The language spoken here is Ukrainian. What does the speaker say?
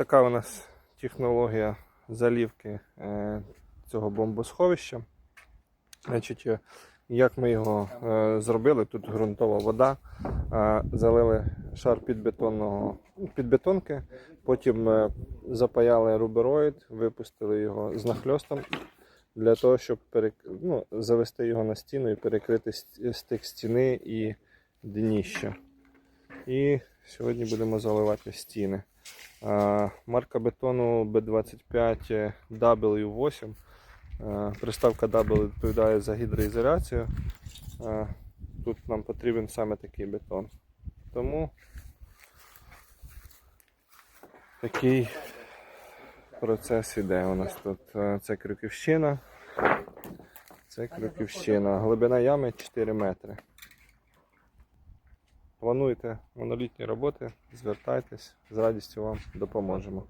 така у нас технологія залівки е, цього бомбосховища. Значить, е, як ми його е, зробили, тут ґрунтова вода, залили шар підбетонного, підбетонки, потім е, запаяли рубероїд, випустили його з нахльостом для того, щоб перек... ну, завести його на стіну і перекрити стик стіни і дніще. І сьогодні будемо заливати стіни. Марка бетону B25 W8. Е, Приставка W відповідає за гідроізоляцію. Тут нам потрібен саме такий бетон. Тому такий процес іде у нас тут. Це крюківщина. Це крюківщина. Глибина ями 4 метри. Плануєте монолітні роботи, звертайтесь, з радістю вам допоможемо.